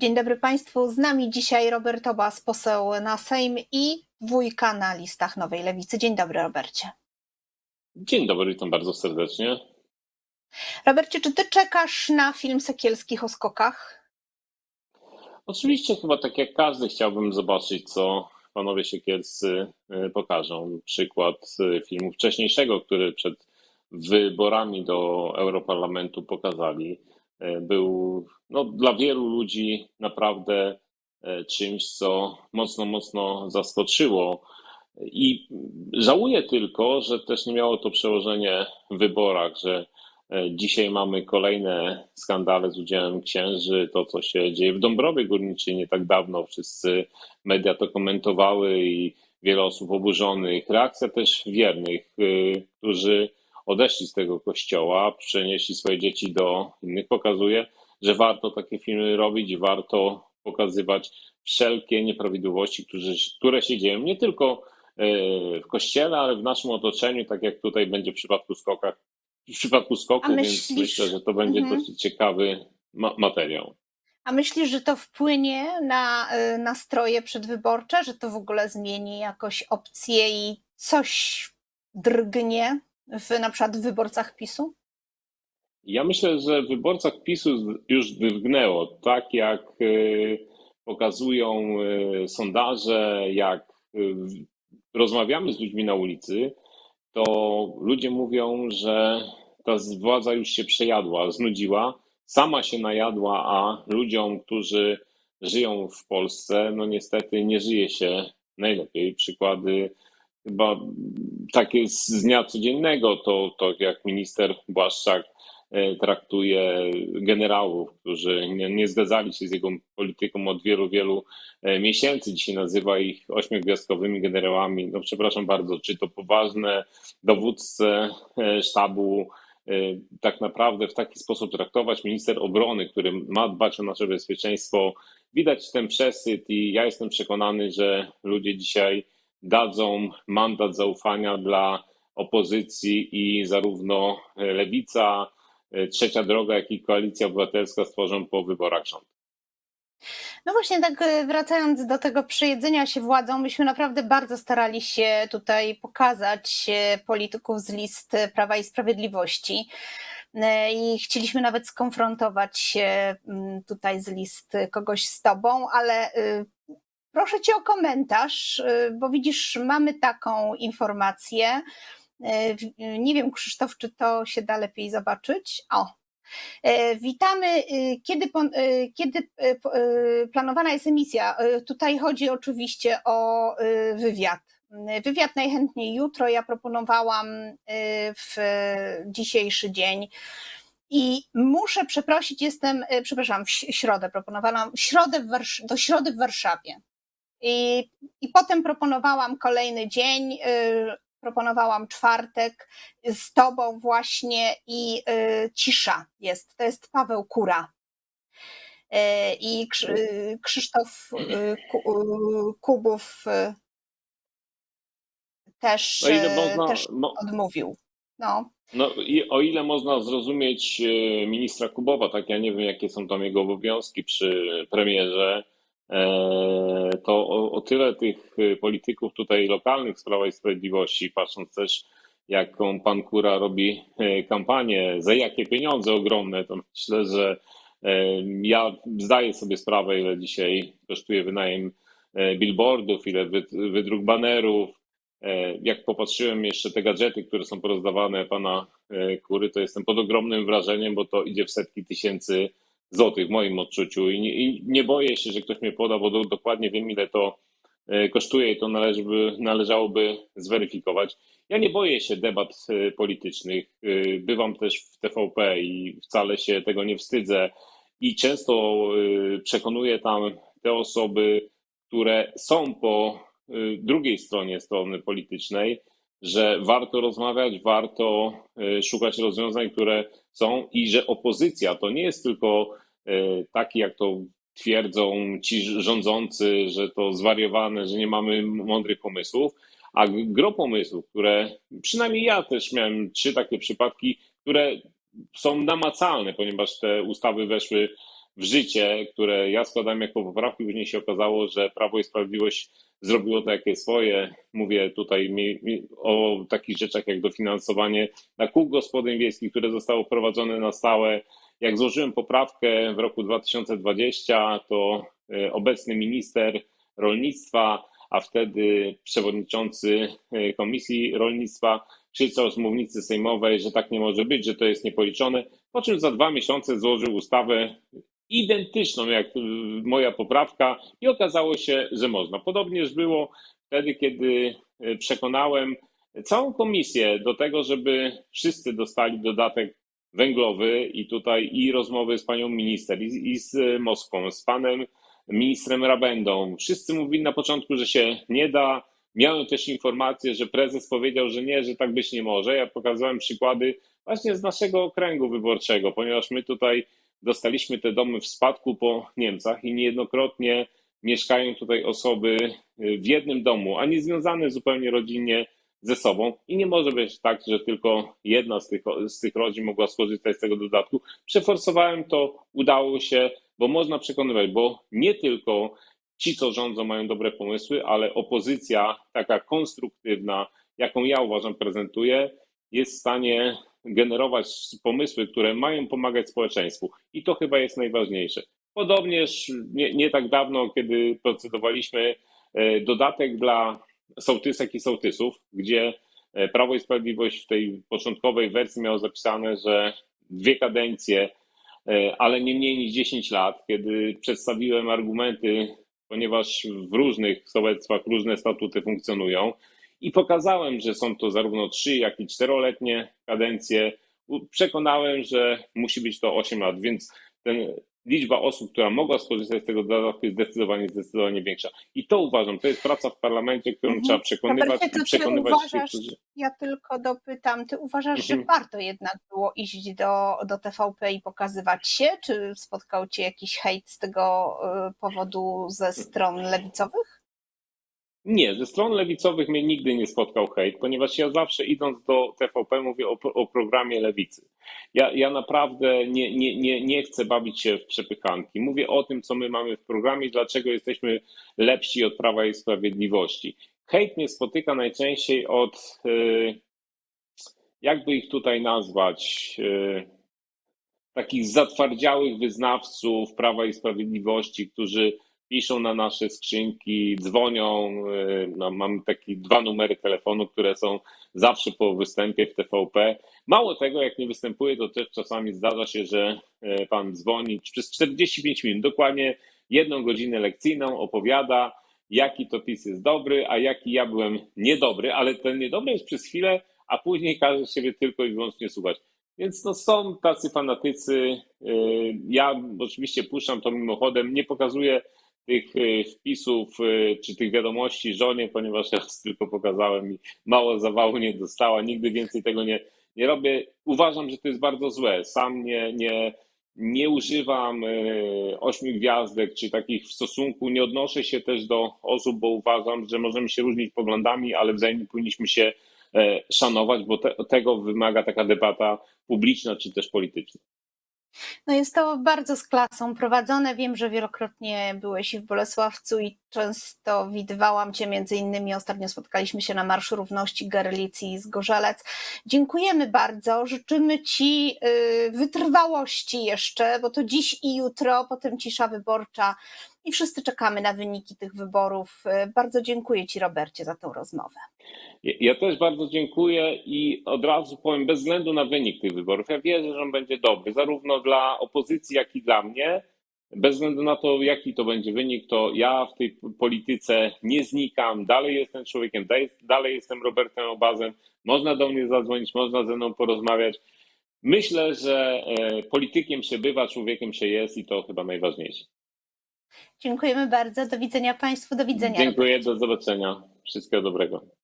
Dzień dobry Państwu. Z nami dzisiaj Robert Obas, poseł na Sejm i dwójka na listach Nowej Lewicy. Dzień dobry, Robercie. Dzień dobry, witam bardzo serdecznie. Robercie, czy ty czekasz na film Sekielskich o skokach? Oczywiście chyba tak jak każdy chciałbym zobaczyć, co panowie Siekielscy y, pokażą. Przykład y, filmu wcześniejszego, który przed wyborami do Europarlamentu pokazali, był no, dla wielu ludzi naprawdę czymś, co mocno, mocno zaskoczyło. I żałuję tylko, że też nie miało to przełożenie w wyborach, że E, dzisiaj mamy kolejne skandale z udziałem księży, to co się dzieje w Dąbrowie Górniczej nie tak dawno, wszyscy media to komentowały i wiele osób oburzonych. Reakcja też wiernych, którzy odeszli z tego kościoła, przenieśli swoje dzieci do innych, pokazuje, że warto takie filmy robić i warto pokazywać wszelkie nieprawidłowości, które się dzieją nie tylko e, w kościele, ale w naszym otoczeniu, tak jak tutaj będzie w przypadku skokach w przypadku skoku, myślisz... więc myślę, że to będzie mhm. dosyć ciekawy ma materiał. A myślisz, że to wpłynie na y, nastroje przedwyborcze, że to w ogóle zmieni jakoś opcje i coś drgnie w na przykład w wyborcach PiSu? Ja myślę, że w wyborcach PiSu już drgnęło, tak jak y, pokazują y, sondaże, jak rozmawiamy z ludźmi na ulicy, to ludzie mówią, że ta władza już się przejadła, znudziła, sama się najadła, a ludziom, którzy żyją w Polsce, no niestety nie żyje się najlepiej. Przykłady chyba takie z dnia codziennego, to, to jak minister Błaszczak e, traktuje generałów, którzy nie, zgadzali się z jego polityką od wielu, wielu e, miesięcy. Dzisiaj nazywa ich ośmiogwiazdkowymi generałami. No przepraszam bardzo, czy to poważne dowódce e, sztabu tak naprawdę w taki sposób traktować. Minister obrony, który ma dbać o nasze bezpieczeństwo, widać ten przesyt i ja jestem przekonany, że ludzie dzisiaj dadzą mandat zaufania dla opozycji i zarówno lewica, y, trzecia droga, jak i koalicja obywatelska stworzą po wyborach rząd. No właśnie, tak e, wracając do tego przyjedzenia się władzą, myśmy naprawdę bardzo starali się tutaj pokazać e, polityków z list Prawa i Sprawiedliwości. E, I chcieliśmy nawet skonfrontować się mm, tutaj z list kogoś z tobą, ale proszę cię o komentarz, bo widzisz, mamy taką informację. Nie wiem, Krzysztof, czy to się da lepiej zobaczyć. O, E, witamy. Kiedy, kiedy planowana jest emisja? Tutaj chodzi oczywiście o wywiad. Wywiad najchętniej jutro. Ja proponowałam w dzisiejszy dzień. I muszę przeprosić, jestem, przepraszam, w środę proponowałam, środę do środy w Warszawie. I, I potem proponowałam kolejny dzień, proponowałam czwartek z tobą właśnie i y, cisza jest. To jest Paweł Kura. Y, I Krzy, Krzysztof y, Kubów y, też, można, też odmówił. No. No i o ile można zrozumieć y, ministra Kubowa, tak ja nie wiem, jakie są tam jego obowiązki przy premierze, to o, o, tyle tych y, polityków tutaj lokalnych z Prawa i Sprawiedliwości, patrząc też jaką pan Kura robi e, kampanię, za jakie pieniądze ogromne, to myślę, że e, ja zdaję sobie sprawę, ile dzisiaj kosztuje wynajem billboardów, ile wydruk banerów. Jak popatrzyłem jeszcze te gadżety, które są porozdawane pana Kury, to jestem pod ogromnym wrażeniem, bo to idzie w setki tysięcy złotych w moim odczuciu i nie, i nie, boję się, że ktoś mnie poda, bo do, dokładnie wiem, ile to e, kosztuje i to należy by, należałoby zweryfikować. Ja nie boję się debat e, politycznych. E, bywam też w TVP i wcale się tego nie wstydzę i często przekonuję tam te osoby, które są po drugiej stronie strony politycznej, że warto rozmawiać, warto szukać rozwiązań, które są i że opozycja to nie jest tylko taki, jak to twierdzą ci rządzący, że to zwariowane, że nie mamy mądrych pomysłów, a gro pomysłów, które przynajmniej ja też miałem trzy takie przypadki, które są namacalne, ponieważ te ustawy weszły w życie, które ja składałem jako poprawki, później się okazało, że Prawo i Sprawiedliwość zrobiło to jakie swoje. Mówię tutaj o takich rzeczach jak dofinansowanie na kół gospodyń wiejskich, które zostało wprowadzone na stałe. Jak złożyłem poprawkę w roku 2020, to e, obecny minister rolnictwa, a wtedy przewodniczący e, Komisji Rolnictwa krzyczał z mównicy sejmowej, że tak nie może być, że to jest niepoliczone, po czym za dwa miesiące złożył ustawę identyczną jak y, moja poprawka i okazało się, że można. Podobnież było wtedy, kiedy przekonałem całą komisję do tego, żeby wszyscy dostali dodatek węglowy i tutaj i rozmowy z panią minister, i, i z Moskwą, z panem ministrem Rabendą. Wszyscy mówili na początku, że się nie da. Miałem też informację, że prezes powiedział, że nie, że tak być nie może. Ja pokazałem przykłady właśnie z naszego okręgu wyborczego, ponieważ my tutaj dostaliśmy te domy w spadku po Niemcach i niejednokrotnie mieszkają tutaj osoby w jednym domu, a nie związane zupełnie rodzinnie ze sobą. I nie może być tak, że tylko jedna z tych, z tych rodzin mogła skorzystać z tego dodatku. Przeforsowałem to, udało się, bo można przekonywać, bo nie tylko ci, co rządzą, mają dobre pomysły, ale opozycja taka konstruktywna, jaką ja uważam prezentuję, jest w stanie generować pomysły, które mają pomagać społeczeństwu. I to chyba jest najważniejsze. Podobnież nie, nie tak dawno, kiedy procedowaliśmy e, dodatek dla sołtysek i sołtysów, gdzie e, Prawo i Sprawiedliwość w tej początkowej wersji miało zapisane, że dwie kadencje, e, ale nie mniej niż 10 lat, kiedy przedstawiłem argumenty, ponieważ w różnych sołectwach różne statuty funkcjonują, i pokazałem, że są to zarówno trzy, jak i czteroletnie kadencje. U- Przekonałem, że musi być to 8 lat, więc ten, liczba osób, która mogła skorzystać z tego dodatku jest zdecydowanie, zdecydowanie większa. I to uważam, to jest praca w parlamencie, którą Mhm. trzeba przekonywać Robercie, i przekonywać uważasz- którzy... Ja tylko dopytam, ty uważasz, że Mhm. warto jednak było iść do, do TVP i pokazywać się? Czy spotkał cię jakiś hejt z tego y, powodu ze stron lewicowych? Nie, ze stron lewicowych mnie nigdy nie spotkał hejt, ponieważ ja zawsze idąc do TVP mówię o, o programie lewicy. Ja, ja naprawdę nie, nie, nie, nie chcę bawić się w przepychanki. Mówię o tym, co my mamy w programie dlaczego jesteśmy lepsi od Prawa i Sprawiedliwości. Hejt mnie spotyka najczęściej od, y, jakby ich tutaj nazwać, y, takich zatwardziałych wyznawców Prawa i Sprawiedliwości, którzy piszą na nasze skrzynki, dzwonią. y, No, mam takie dwa numery telefonu, które są zawsze po występie w TVP. Mało tego, jak nie występuję, to też czasami zdarza się, że y, pan dzwoni przez 45 minut, dokładnie jedną godzinę lekcyjną, opowiada, jaki to PiS jest dobry, a jaki ja byłem niedobry, ale ten niedobry jest przez chwilę, a później każe siebie tylko i wyłącznie słuchać. Więc no, są tacy fanatycy. y, Ja oczywiście puszczam to mimochodem, nie pokazuję tych y, wpisów y, czy tych wiadomości żonie, ponieważ ja tylko pokazałem i mało zawału nie dostała. Nigdy więcej tego nie, nie robię. Uważam, że to jest bardzo złe. Sam nie, nie, nie używam y, ośmiu gwiazdek czy takich w stosunku. Nie odnoszę się też do osób, bo uważam, że możemy się różnić poglądami, ale wzajemnie powinniśmy się e, szanować, bo te, tego wymaga taka debata publiczna czy też polityczna. No jest to bardzo z klasą prowadzone. Wiem, że wielokrotnie byłeś w Bolesławcu i często widywałam Cię, między innymi ostatnio spotkaliśmy się na Marszu Równości Gerlicji z Gorzelec. Dziękujemy bardzo, życzymy Ci y, wytrwałości jeszcze, bo to dziś i jutro, potem cisza wyborcza i wszyscy czekamy na wyniki tych wyborów. Y, Bardzo dziękuję Ci Robercie za tą rozmowę. Ja- też bardzo dziękuję i od razu powiem, bez względu na wynik tych wyborów, ja wierzę, że on będzie dobry, zarówno dla opozycji, jak i dla mnie. Bez względu na to, jaki to będzie wynik, to ja w tej polityce nie znikam, dalej jestem człowiekiem, dalej, dalej jestem Robertem Obazem, można do mnie zadzwonić, można ze mną porozmawiać. Myślę, że e, politykiem się bywa, człowiekiem się jest i to chyba najważniejsze. Dziękujemy bardzo. Do widzenia Państwu. Do widzenia. Dziękuję, do zobaczenia. Wszystkiego dobrego.